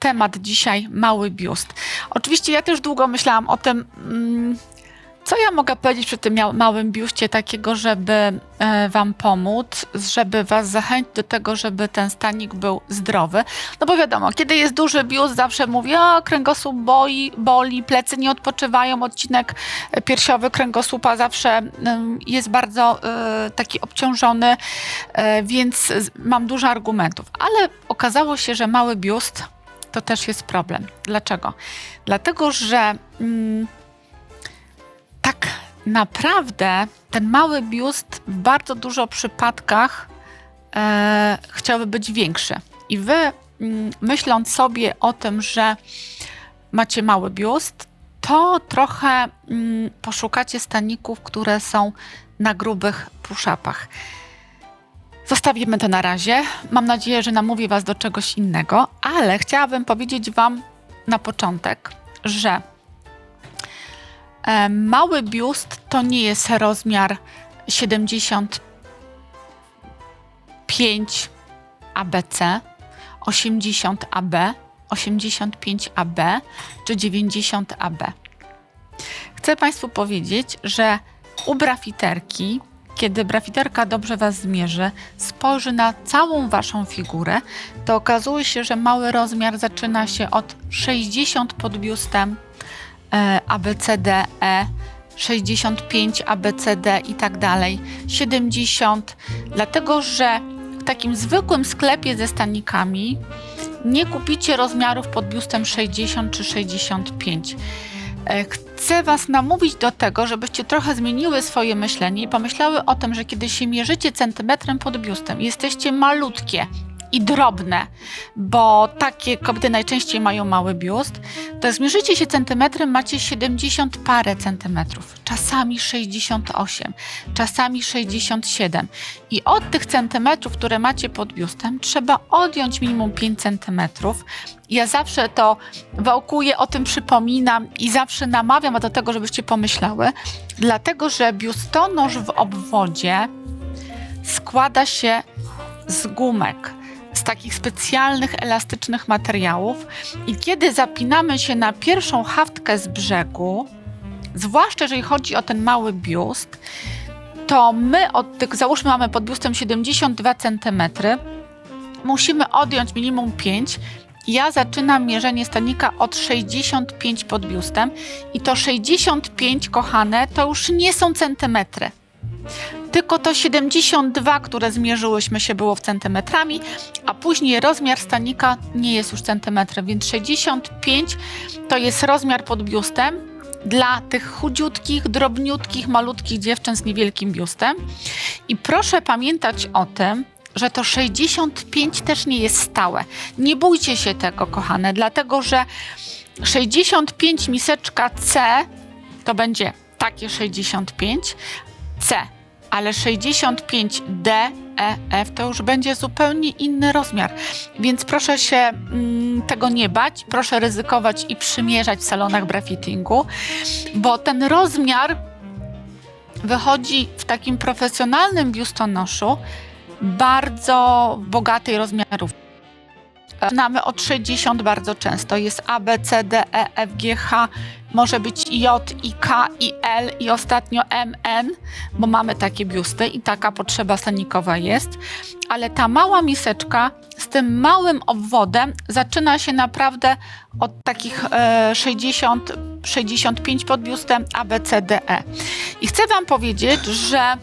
temat dzisiaj mały biust. Oczywiście ja też długo myślałam o tym, mm, co ja mogę powiedzieć przy tym małym biuście takiego, żeby e, wam pomóc, żeby was zachęcić do tego, żeby ten stanik był zdrowy. No bo wiadomo, kiedy jest duży biust, zawsze mówię, o kręgosłup boi, boli, plecy nie odpoczywają, odcinek e, piersiowy kręgosłupa zawsze jest bardzo e, taki obciążony, więc mam dużo argumentów. Ale okazało się, że mały biust to też jest problem. Dlaczego? Dlatego, że mm, tak naprawdę ten mały biust w bardzo dużo przypadkach e, chciałby być większy. I wy, mm, myśląc sobie o tym, że macie mały biust, to trochę mm, poszukacie staników, które są na grubych push-upach. Zostawimy to na razie. Mam nadzieję, że namówię Was do czegoś innego, ale chciałabym powiedzieć Wam na początek, że e, mały biust to nie jest rozmiar 75 ABC, 80 AB, 85 AB czy 90 AB. Chcę Państwu powiedzieć, że u brafiterki, kiedy brafiterka dobrze Was zmierzy, spojrzy na całą Waszą figurę, to okazuje się, że mały rozmiar zaczyna się od 60 pod biustem e, ABCD, E, 65 ABCD i tak dalej, 70, dlatego że w takim zwykłym sklepie ze stanikami nie kupicie rozmiarów pod biustem 60 czy 65. Chcę Was namówić do tego, żebyście trochę zmieniły swoje myślenie i pomyślały o tym, że kiedy się mierzycie centymetrem pod biustem, jesteście malutkie i drobne, bo takie kobiety najczęściej mają mały biust, to zmierzycie się centymetrem, macie 70 parę centymetrów, czasami 68, czasami 67. I od tych centymetrów, które macie pod biustem, trzeba odjąć minimum 5 centymetrów. Ja zawsze to wałkuję, o tym przypominam i zawsze namawiam do tego, żebyście pomyślały, dlatego że biustonosz w obwodzie składa się z gumek, z takich specjalnych, elastycznych materiałów. I kiedy zapinamy się na pierwszą haftkę z brzegu, zwłaszcza jeżeli chodzi o ten mały biust, to my od tych, załóżmy mamy pod biustem 72 cm, musimy odjąć minimum 5. Ja zaczynam mierzenie stanika od 65 pod biustem i to 65, kochane, to już nie są centymetry. Tylko to 72, które zmierzyłyśmy się było w centymetrami, a później rozmiar stanika nie jest już centymetrem, więc 65 to jest rozmiar pod biustem dla tych chudziutkich, drobniutkich, malutkich dziewczyn z niewielkim biustem. I proszę pamiętać o tym, że to 65 też nie jest stałe. Nie bójcie się tego, kochane, dlatego że 65 miseczka C to będzie takie 65 C, ale 65 D, E, F to już będzie zupełnie inny rozmiar. Więc proszę się mm, tego nie bać, proszę ryzykować i przymierzać w salonach brafittingu, bo ten rozmiar wychodzi w takim profesjonalnym biustonoszu bardzo bogatej rozmiarów. Zaczynamy od 60 bardzo często. Jest A, B, C, D, E, F, G, H, może być J, I, K, I, L i ostatnio M, N, bo mamy takie biusty i taka potrzeba stanikowa jest. Ale ta mała miseczka z tym małym obwodem zaczyna się naprawdę od takich e, 60, 65 pod biustem A, B, C, D, E. I chcę Wam powiedzieć, że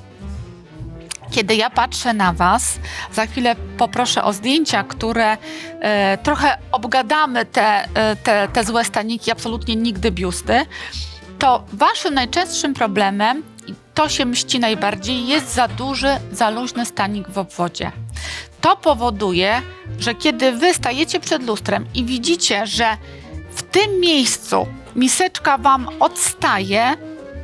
kiedy ja patrzę na Was, za chwilę poproszę o zdjęcia, które e, trochę obgadamy te, e, te, te złe staniki, absolutnie nigdy biusty, to Waszym najczęstszym problemem, i to się mści najbardziej, jest za duży, za luźny stanik w obwodzie. To powoduje, że kiedy Wy stajecie przed lustrem i widzicie, że w tym miejscu miseczka Wam odstaje,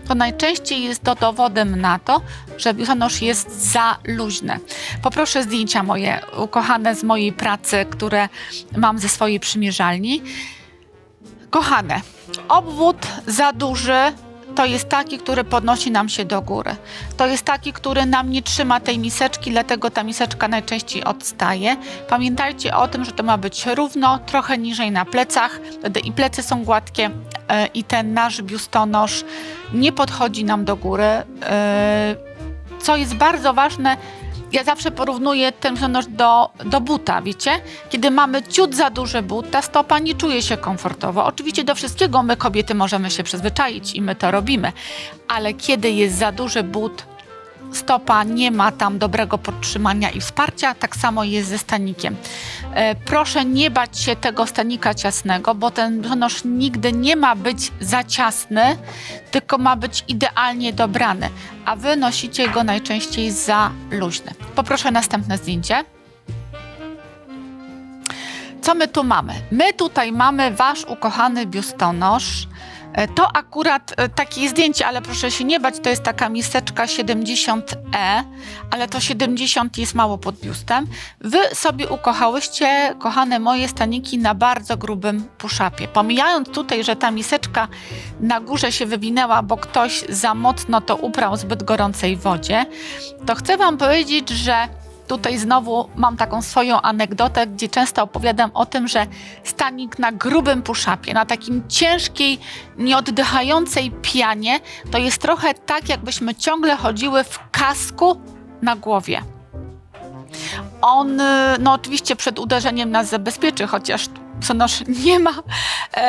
to najczęściej jest to dowodem na to, że biustonosz jest za luźny. Poproszę zdjęcia moje ukochane z mojej pracy, które mam ze swojej przymierzalni. Kochane, obwód za duży to jest taki, który podnosi nam się do góry. To jest taki, który nam nie trzyma tej miseczki, dlatego ta miseczka najczęściej odstaje. Pamiętajcie o tym, że to ma być równo, trochę niżej na plecach, wtedy i plecy są gładkie e, i ten nasz biustonosz nie podchodzi nam do góry. E, co jest bardzo ważne, ja zawsze porównuję ten biustonosz do, do buta, wiecie? Kiedy mamy ciut za duży but, ta stopa nie czuje się komfortowo. Oczywiście do wszystkiego my kobiety możemy się przyzwyczaić i my to robimy, ale kiedy jest za duży but, stopa nie ma tam dobrego podtrzymania i wsparcia, tak samo jest ze stanikiem. E, proszę nie bać się tego stanika ciasnego, bo ten biustonosz nigdy nie ma być za ciasny, tylko ma być idealnie dobrany, a wy nosicie go najczęściej za luźny. Poproszę następne zdjęcie. Co my tu mamy? My tutaj mamy wasz ukochany biustonosz. E, To akurat e, takie zdjęcie, ale proszę się nie bać, to jest taka miseczka 70E, ale to 70 jest mało pod biustem. Wy sobie ukochałyście, kochane moje staniki, na bardzo grubym puszapie. Pomijając tutaj, że ta miseczka na górze się wywinęła, bo ktoś za mocno to uprał w zbyt gorącej wodzie, to chcę wam powiedzieć, że Tutaj znowu mam taką swoją anegdotę, gdzie często opowiadam o tym, że stanik na grubym puszapie, na takim ciężkiej, nieoddychającej pianie, to jest trochę tak, jakbyśmy ciągle chodziły w kasku na głowie. On, y, no oczywiście przed uderzeniem nas zabezpieczy, chociaż Sonosz nie ma, e,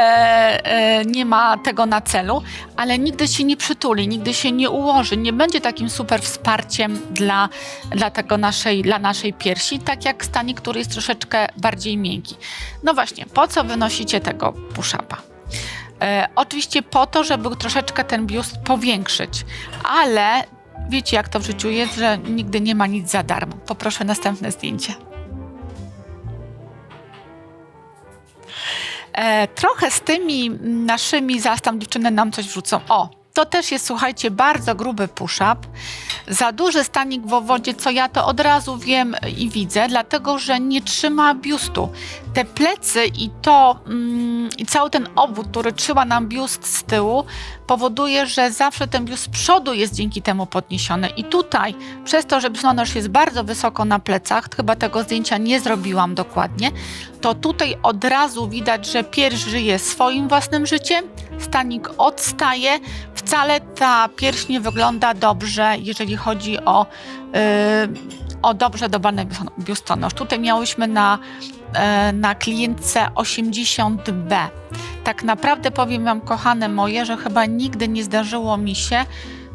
e, nie ma tego na celu, ale nigdy się nie przytuli, nigdy się nie ułoży, nie będzie takim super wsparciem dla, dla, tego naszej, dla naszej piersi, tak jak stanik, który jest troszeczkę bardziej miękki. No właśnie, po co wynosicie tego push-upa? E, oczywiście po to, żeby troszeczkę ten biust powiększyć, ale wiecie jak to w życiu jest, że nigdy nie ma nic za darmo. Poproszę następne zdjęcie. E, trochę z tymi naszymi, zaraz tam dziewczyny nam coś wrzucą. O, to też jest, słuchajcie, bardzo gruby push-up. Za duży stanik w wodzie, co ja to od razu wiem i widzę, dlatego że nie trzyma biustu. Te plecy i to, mm, i cały ten obwód, który trzyma nam biust z tyłu, powoduje, że zawsze ten biust z przodu jest dzięki temu podniesiony. I tutaj, przez to, że biustonosz jest bardzo wysoko na plecach, chyba tego zdjęcia nie zrobiłam dokładnie, to tutaj od razu widać, że pierś żyje swoim własnym życiem, stanik odstaje. Wcale ta pierś nie wygląda dobrze, jeżeli chodzi o, yy, o dobrze dobrany biustonosz. Tutaj miałyśmy na, yy, na klientce 80B. Tak naprawdę powiem Wam, kochane moje, że chyba nigdy nie zdarzyło mi się,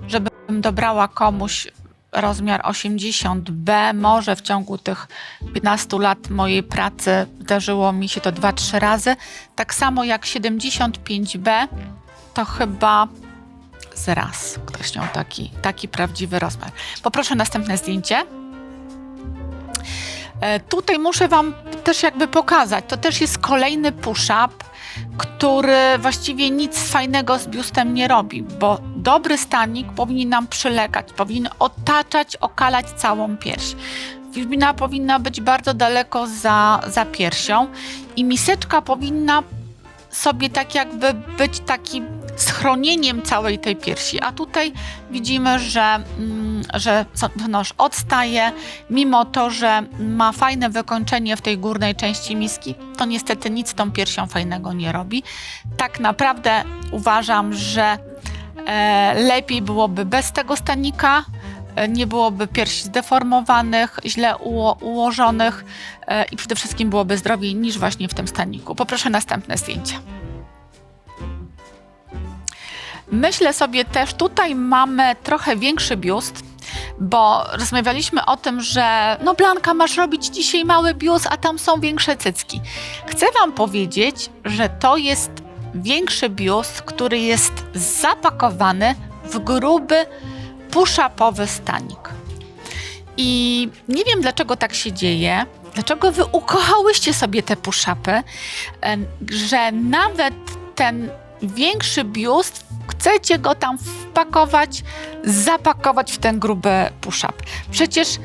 żebym dobrała komuś rozmiar 80B. Może w ciągu tych 15 lat mojej pracy zdarzyło mi się to 2-3 razy. Tak samo jak 75B, to chyba z raz ktoś miał taki, taki prawdziwy rozmiar. Poproszę następne zdjęcie. E, Tutaj muszę Wam też jakby pokazać, to też jest kolejny push-up, który właściwie nic fajnego z biustem nie robi, bo dobry stanik powinien nam przylegać, powinien otaczać, okalać całą pierś. Wibina powinna być bardzo daleko za, za piersią i miseczka powinna sobie tak jakby być takim schronieniem całej tej piersi, a tutaj widzimy, że, mm, że noż odstaje, mimo to, że ma fajne wykończenie w tej górnej części miski, to niestety nic z tą piersią fajnego nie robi. Tak naprawdę uważam, że e, lepiej byłoby bez tego stanika, e, nie byłoby piersi zdeformowanych, źle uło ułożonych e, i przede wszystkim byłoby zdrowiej niż właśnie w tym staniku. Poproszę następne zdjęcie. Myślę sobie też, tutaj mamy trochę większy biust, bo rozmawialiśmy o tym, że no Blanka, masz robić dzisiaj mały biust, a tam są większe cycki. Chcę Wam powiedzieć, że to jest większy biust, który jest zapakowany w gruby, push-upowy stanik. I nie wiem, dlaczego tak się dzieje, dlaczego Wy ukochałyście sobie te push-upy, że nawet ten większy biust, chcecie go tam wpakować, zapakować w ten gruby push-up. Przecież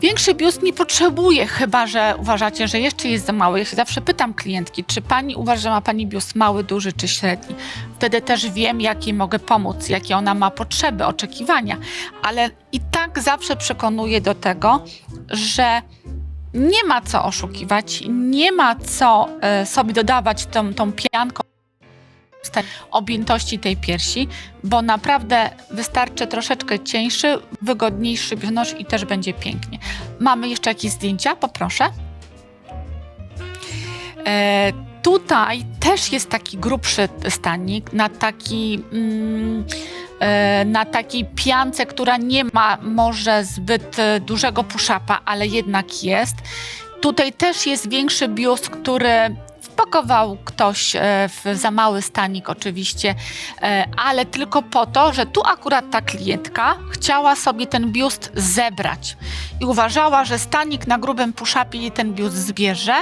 Większy biust nie potrzebuje, chyba że uważacie, że jeszcze jest za mały. Ja się zawsze pytam klientki, czy pani uważa, że ma pani biust mały, duży czy średni. Wtedy też wiem, jak jej mogę pomóc, jakie ona ma potrzeby, oczekiwania. Ale i tak zawsze przekonuję do tego, że nie ma co oszukiwać, nie ma co e, sobie dodawać tą, tą pianką objętości tej piersi, bo naprawdę wystarczy troszeczkę cieńszy, wygodniejszy biustonosz i też będzie pięknie. Mamy jeszcze jakieś zdjęcia? Poproszę. E, tutaj też jest taki grubszy stanik na taki mm, e, na takiej piance, która nie ma może zbyt dużego puszapa, ale jednak jest. Tutaj też jest większy biust, który wpakował ktoś e, w za mały stanik oczywiście, e, ale tylko po to, że tu akurat ta klientka chciała sobie ten biust zebrać i uważała, że stanik na grubym puszapie jej ten biust zbierze.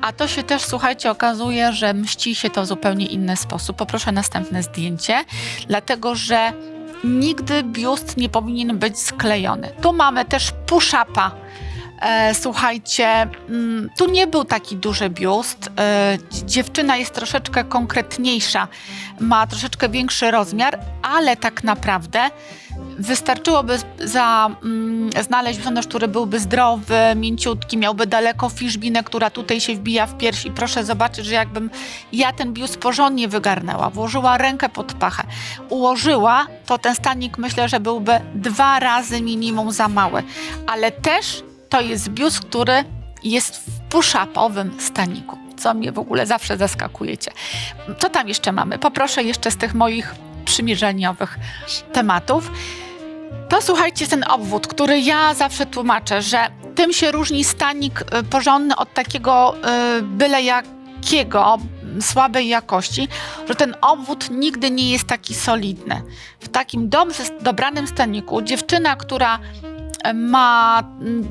A to się też, słuchajcie, okazuje, że mści się to w zupełnie inny sposób. Poproszę następne zdjęcie, dlatego że nigdy biust nie powinien być sklejony. Tu mamy też puszapa E, słuchajcie, mm, tu nie był taki duży biust. E, dziewczyna jest troszeczkę konkretniejsza, ma troszeczkę większy rozmiar, ale tak naprawdę wystarczyłoby za, mm, znaleźć biustonosz, który byłby zdrowy, mięciutki, miałby daleko fiszbinę, która tutaj się wbija w pierś i proszę zobaczyć, że jakbym ja ten biust porządnie wygarnęła, włożyła rękę pod pachę, ułożyła, to ten stanik myślę, że byłby dwa razy minimum za mały, ale też to jest biust, który jest w puszapowym staniku, co mnie w ogóle zawsze zaskakujecie. Co tam jeszcze mamy? Poproszę jeszcze z tych moich przymierzeniowych tematów. To słuchajcie, ten obwód, który ja zawsze tłumaczę, że tym się różni stanik y, porządny od takiego y, byle jakiego, słabej jakości, że ten obwód nigdy nie jest taki solidny. W takim dobrze dobranym staniku dziewczyna, która ma,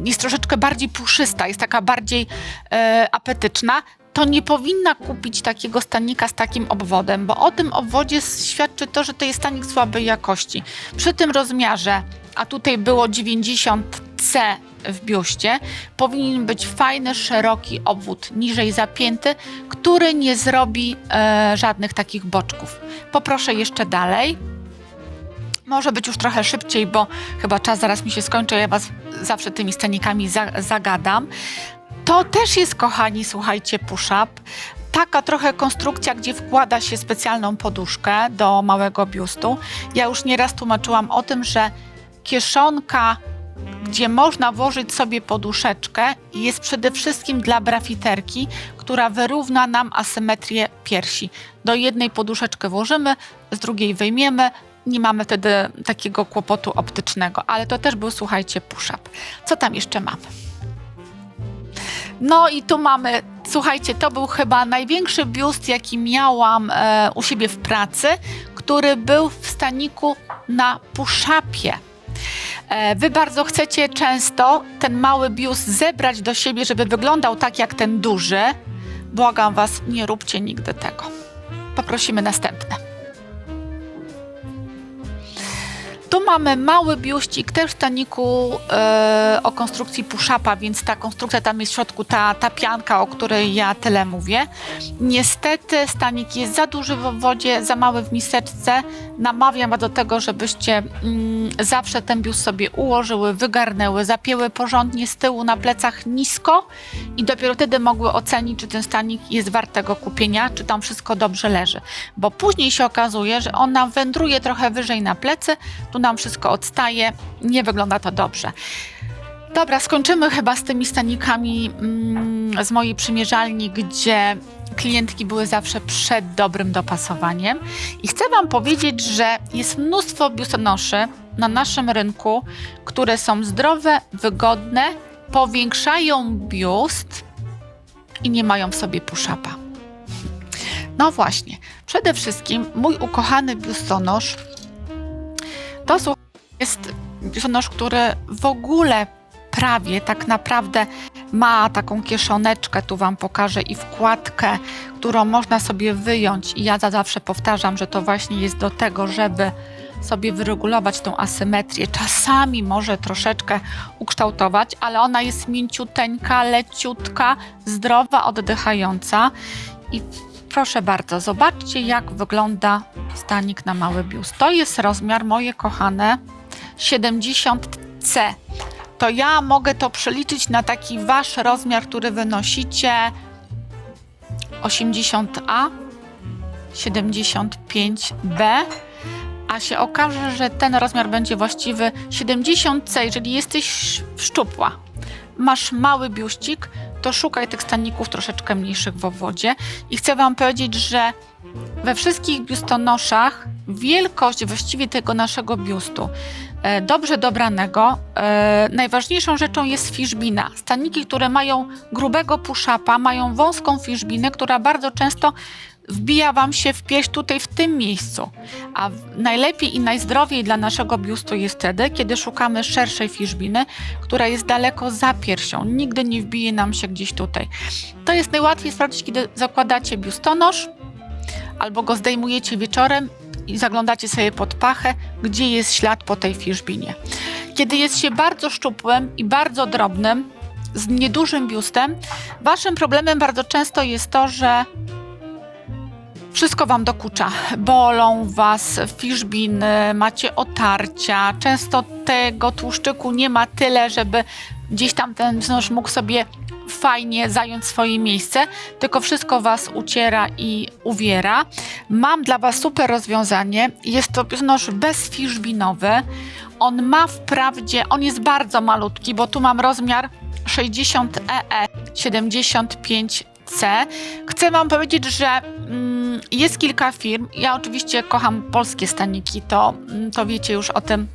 jest troszeczkę bardziej puszysta, jest taka bardziej e, apetyczna, to nie powinna kupić takiego stanika z takim obwodem, bo o tym obwodzie świadczy to, że to jest stanik słabej jakości. Przy tym rozmiarze, a tutaj było 90C w biuście, powinien być fajny, szeroki obwód, niżej zapięty, który nie zrobi e, żadnych takich boczków. Poproszę jeszcze dalej. Może być już trochę szybciej, bo chyba czas zaraz mi się skończy, ja was zawsze tymi scenikami za zagadam. To też jest, kochani, słuchajcie, push-up. Taka trochę konstrukcja, gdzie wkłada się specjalną poduszkę do małego biustu. Ja już nieraz tłumaczyłam o tym, że kieszonka, gdzie można włożyć sobie poduszeczkę, jest przede wszystkim dla brafiterki, która wyrówna nam asymetrię piersi. Do jednej poduszeczkę włożymy, z drugiej wyjmiemy, nie mamy wtedy takiego kłopotu optycznego, ale to też był, słuchajcie, push-up. Co tam jeszcze mamy? No i tu mamy, słuchajcie, to był chyba największy biust, jaki miałam e, u siebie w pracy, który był w staniku na puszapie. E, wy bardzo chcecie często ten mały biust zebrać do siebie, żeby wyglądał tak jak ten duży. Błagam was, nie róbcie nigdy tego. Poprosimy następne. Tu mamy mały biuścik, też w staniku e, o konstrukcji puszapa, więc ta konstrukcja tam jest w środku, ta, ta pianka, o której ja tyle mówię. Niestety stanik jest za duży w wodzie, za mały w miseczce. Namawiam Was do tego, żebyście mm, zawsze ten biust sobie ułożyły, wygarnęły, zapięły porządnie z tyłu na plecach nisko i dopiero wtedy mogły ocenić, czy ten stanik jest wart tego kupienia, czy tam wszystko dobrze leży. Bo później się okazuje, że ona wędruje trochę wyżej na plecy, tu wszystko odstaje, nie wygląda to dobrze. Dobra, skończymy chyba z tymi stanikami mm, z mojej przymierzalni, gdzie klientki były zawsze przed dobrym dopasowaniem. I chcę Wam powiedzieć, że jest mnóstwo biustonoszy na naszym rynku, które są zdrowe, wygodne, powiększają biust i nie mają w sobie puszapa. No właśnie, przede wszystkim mój ukochany biustonosz to jest biustonosz, który w ogóle prawie tak naprawdę ma taką kieszoneczkę, tu Wam pokażę, i wkładkę, którą można sobie wyjąć. I ja za zawsze powtarzam, że to właśnie jest do tego, żeby sobie wyregulować tą asymetrię. Czasami może troszeczkę ukształtować, ale ona jest mięciuteńka, leciutka, zdrowa, oddychająca. I proszę bardzo, zobaczcie jak wygląda stanik na mały biust. To jest rozmiar, moje kochane, 70C. To ja mogę to przeliczyć na taki wasz rozmiar, który wynosicie 80A, 75B, a się okaże, że ten rozmiar będzie właściwy 70C, jeżeli jesteś szczupła, masz mały biuścik, to szukaj tych staników troszeczkę mniejszych w obwodzie. I chcę Wam powiedzieć, że we wszystkich biustonoszach wielkość właściwie tego naszego biustu, e, dobrze dobranego, e, najważniejszą rzeczą jest fiszbina. Staniki, które mają grubego puszapa, mają wąską fiszbinę, która bardzo często wbija Wam się w pierś tutaj, w tym miejscu. A najlepiej i najzdrowiej dla naszego biustu jest wtedy, kiedy szukamy szerszej fiszbiny, która jest daleko za piersią. Nigdy nie wbije nam się gdzieś tutaj. To jest najłatwiej sprawdzić, kiedy zakładacie biustonosz albo go zdejmujecie wieczorem i zaglądacie sobie pod pachę, gdzie jest ślad po tej fiszbinie. Kiedy jest się bardzo szczupłym i bardzo drobnym, z niedużym biustem, waszym problemem bardzo często jest to, że wszystko wam dokucza. Bolą was fiszbiny, macie otarcia. Często tego tłuszczyku nie ma tyle, żeby gdzieś tam ten wznosz mógł sobie fajnie zająć swoje miejsce, tylko wszystko was uciera i uwiera. Mam dla was super rozwiązanie. Jest to wznosz bezfiszbinowy. On ma wprawdzie, on jest bardzo malutki, bo tu mam rozmiar 60 EE 75 C. Chcę Wam powiedzieć, że jest kilka firm. Ja oczywiście kocham polskie staniki, to, to wiecie już o tym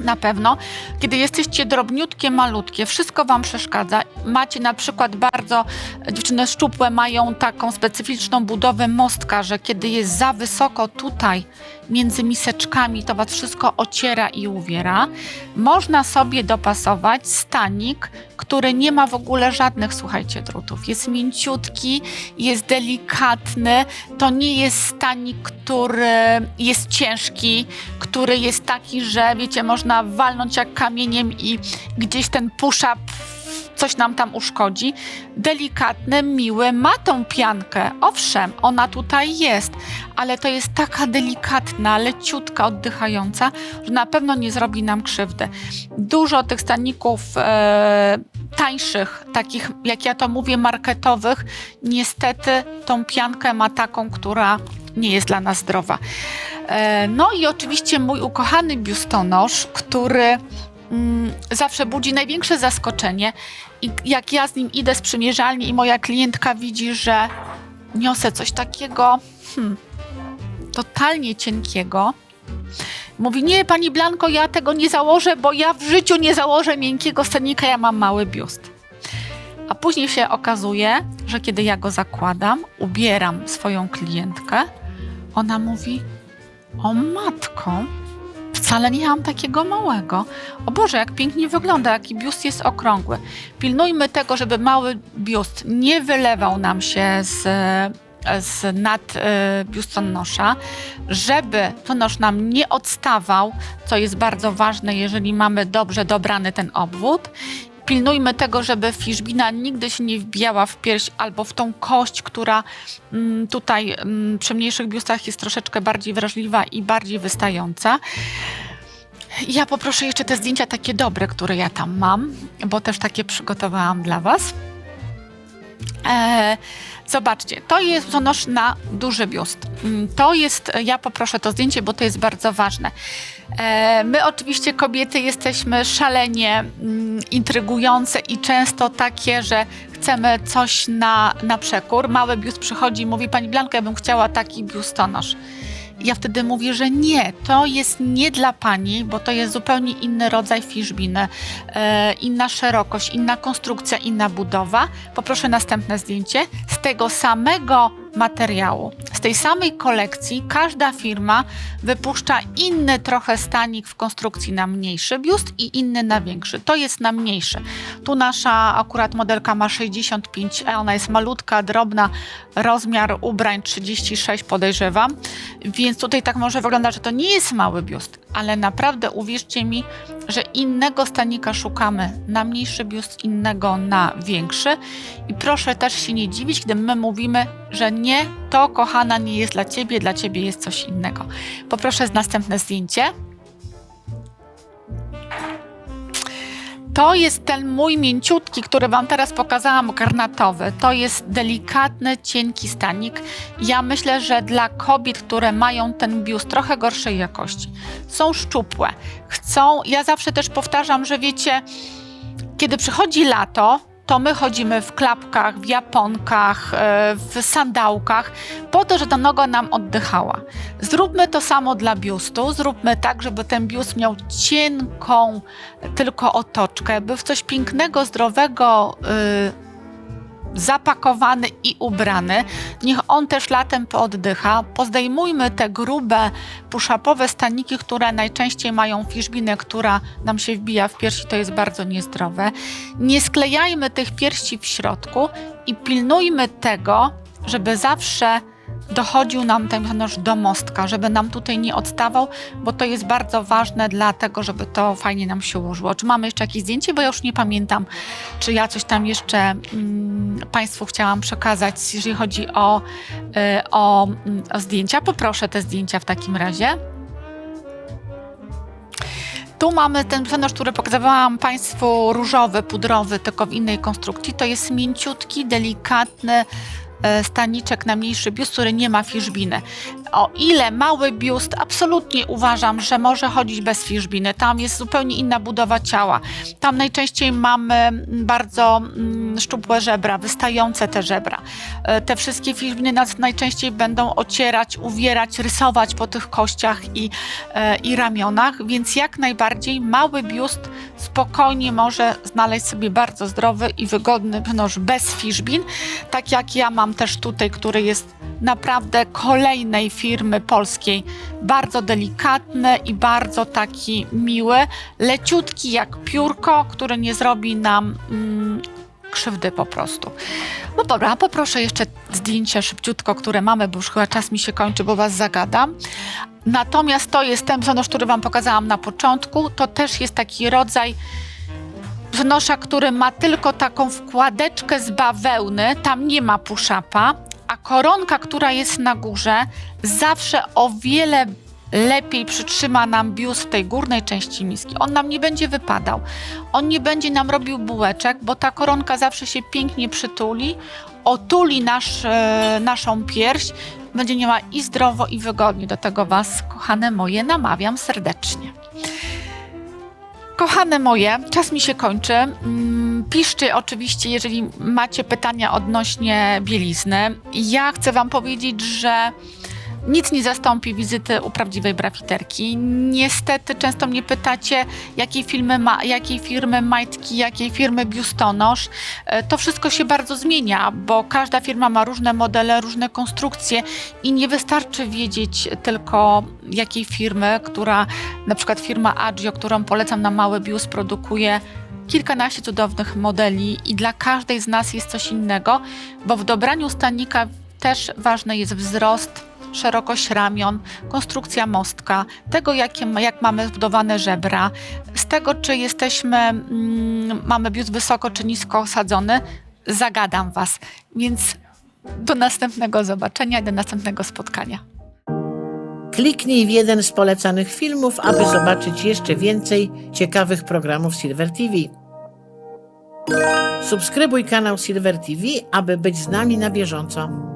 na pewno. Kiedy jesteście drobniutkie, malutkie, wszystko Wam przeszkadza. Macie na przykład bardzo, dziewczyny szczupłe mają taką specyficzną budowę mostka, że kiedy jest za wysoko tutaj, między miseczkami, to Was wszystko ociera i uwiera. Można sobie dopasować stanik, który nie ma w ogóle żadnych, słuchajcie, drutów. Jest mięciutki, jest delikatny. To nie jest stanik, który jest ciężki, który jest taki, że wiecie, można walnąć jak kamieniem i gdzieś ten push-up coś nam tam uszkodzi. Delikatny, miły, ma tą piankę. Owszem, ona tutaj jest, ale to jest taka delikatna, leciutka, oddychająca, że na pewno nie zrobi nam krzywdy. Dużo tych staników e, tańszych, takich jak ja to mówię, marketowych, niestety tą piankę ma taką, która nie jest dla nas zdrowa. E, no i oczywiście mój ukochany biustonosz, który mm, zawsze budzi największe zaskoczenie. I jak ja z nim idę z przymierzalni i moja klientka widzi, że niosę coś takiego hmm, totalnie cienkiego, mówi, nie pani Blanko, ja tego nie założę, bo ja w życiu nie założę miękkiego stanika, ja mam mały biust. A później się okazuje, że kiedy ja go zakładam, ubieram swoją klientkę, ona mówi, o matko, Wcale nie mam takiego małego. O Boże, jak pięknie wygląda, jaki biust jest okrągły. Pilnujmy tego, żeby mały biust nie wylewał nam się z, z nad y, biustonosza, żeby to nosz nam nie odstawał, co jest bardzo ważne, jeżeli mamy dobrze dobrany ten obwód pilnujmy tego, żeby fiszbina nigdy się nie wbijała w pierś albo w tą kość, która mm, tutaj mm, przy mniejszych biustach jest troszeczkę bardziej wrażliwa i bardziej wystająca. Ja poproszę jeszcze te zdjęcia takie dobre, które ja tam mam, bo też takie przygotowałam dla Was. Eee, zobaczcie, to jest nosz na duży biust. Mm, to jest, ja poproszę to zdjęcie, bo to jest bardzo ważne. Eee, my oczywiście kobiety jesteśmy szalenie mm, intrygujące i często takie, że chcemy coś na, na przekór. Mały biust przychodzi i mówi, pani Blanka, ja bym chciała taki biustonosz ja wtedy mówię, że nie, to jest nie dla pani, bo to jest zupełnie inny rodzaj fiszbiny, e, inna szerokość, inna konstrukcja, inna budowa. Poproszę następne zdjęcie. Z tego samego materiału. Z tej samej kolekcji każda firma wypuszcza inny trochę stanik w konstrukcji na mniejszy biust i inny na większy. To jest na mniejszy. Tu nasza akurat modelka ma 65E, ona jest malutka, drobna, rozmiar ubrań 36 podejrzewam, więc tutaj tak może wygląda, że to nie jest mały biust, ale naprawdę uwierzcie mi, że innego stanika szukamy na mniejszy biust, innego na większy i proszę też się nie dziwić, gdy my mówimy, że nie, to kochana nie jest dla ciebie, dla ciebie jest coś innego. Poproszę z następne zdjęcie. To jest ten mój mięciutki, który Wam teraz pokazałam, granatowy. To jest delikatny, cienki stanik. Ja myślę, że dla kobiet, które mają ten biust trochę gorszej jakości, są szczupłe, chcą, ja zawsze też powtarzam, że wiecie, kiedy przychodzi lato, to my chodzimy w klapkach, w japonkach, e, w sandałkach, po to, żeby ta noga nam oddychała. Zróbmy to samo dla biustu, zróbmy tak, żeby ten biust miał cienką tylko otoczkę, by w coś pięknego, zdrowego, yy, zapakowany i ubrany. Niech on też latem pooddycha. Pozdejmujmy te grube, puszapowe staniki, które najczęściej mają fiszbinę, która nam się wbija w piersi, to jest bardzo niezdrowe. Nie sklejajmy tych piersi w środku i pilnujmy tego, żeby zawsze dochodził nam ten nóż do mostka, żeby nam tutaj nie odstawał, bo to jest bardzo ważne dla tego, żeby to fajnie nam się ułożyło. Czy mamy jeszcze jakieś zdjęcie, bo ja już nie pamiętam, czy ja coś tam jeszcze mm, Państwu chciałam przekazać, jeżeli chodzi o, y, o, mm, o zdjęcia. Poproszę te zdjęcia w takim razie. Tu mamy ten przenosz, który pokazywałam Państwu, różowy, pudrowy, tylko w innej konstrukcji. To jest mięciutki, delikatny, staniczek na mniejszy biust, który nie ma fiszbiny. O ile mały biust, absolutnie uważam, że może chodzić bez fiszbiny. Tam jest zupełnie inna budowa ciała. Tam najczęściej mamy bardzo mm, szczupłe żebra, wystające te żebra. E, te wszystkie fiszbiny nas najczęściej będą ocierać, uwierać, rysować po tych kościach i, e, i ramionach, więc jak najbardziej mały biust spokojnie może znaleźć sobie bardzo zdrowy i wygodny nóż bez fiszbin, tak jak ja mam też tutaj, który jest naprawdę kolejnej firmy polskiej. Bardzo delikatny i bardzo taki miły, leciutki jak piórko, który nie zrobi nam mm, krzywdy po prostu. No dobra, poproszę jeszcze zdjęcie szybciutko, które mamy, bo już chyba czas mi się kończy, bo was zagadam. Natomiast to jest ten wzonosz, który wam pokazałam na początku. To też jest taki rodzaj wnosza, który ma tylko taką wkładeczkę z bawełny, tam nie ma puszapa, a koronka, która jest na górze, zawsze o wiele lepiej przytrzyma nam biust w tej górnej części miski. On nam nie będzie wypadał. On nie będzie nam robił bułeczek, bo ta koronka zawsze się pięknie przytuli, otuli nasz, e, naszą pierś. Będzie miała i zdrowo, i wygodnie. Do tego Was, kochane moje, namawiam serdecznie. Kochane moje, czas mi się kończy. Mm, piszcie oczywiście, jeżeli macie pytania odnośnie bielizny. Ja chcę Wam powiedzieć, że nic nie zastąpi wizyty u prawdziwej brafiterki. Niestety często mnie pytacie, jakiej firmy, ma, jakiej firmy majtki, jakiej firmy biustonosz. E, to wszystko się bardzo zmienia, bo każda firma ma różne modele, różne konstrukcje i nie wystarczy wiedzieć tylko jakiej firmy, która na przykład firma Agio, którą polecam na mały biust, produkuje kilkanaście cudownych modeli i dla każdej z nas jest coś innego, bo w dobraniu stanika też ważny jest wzrost, szerokość ramion, konstrukcja mostka, tego jakie, jak mamy zbudowane żebra, z tego czy jesteśmy, mm, mamy biust wysoko czy nisko osadzony, zagadam Was. Więc do następnego zobaczenia, do następnego spotkania. Kliknij w jeden z polecanych filmów, aby zobaczyć jeszcze więcej ciekawych programów Silver TV. Subskrybuj kanał Silver TV, aby być z nami na bieżąco.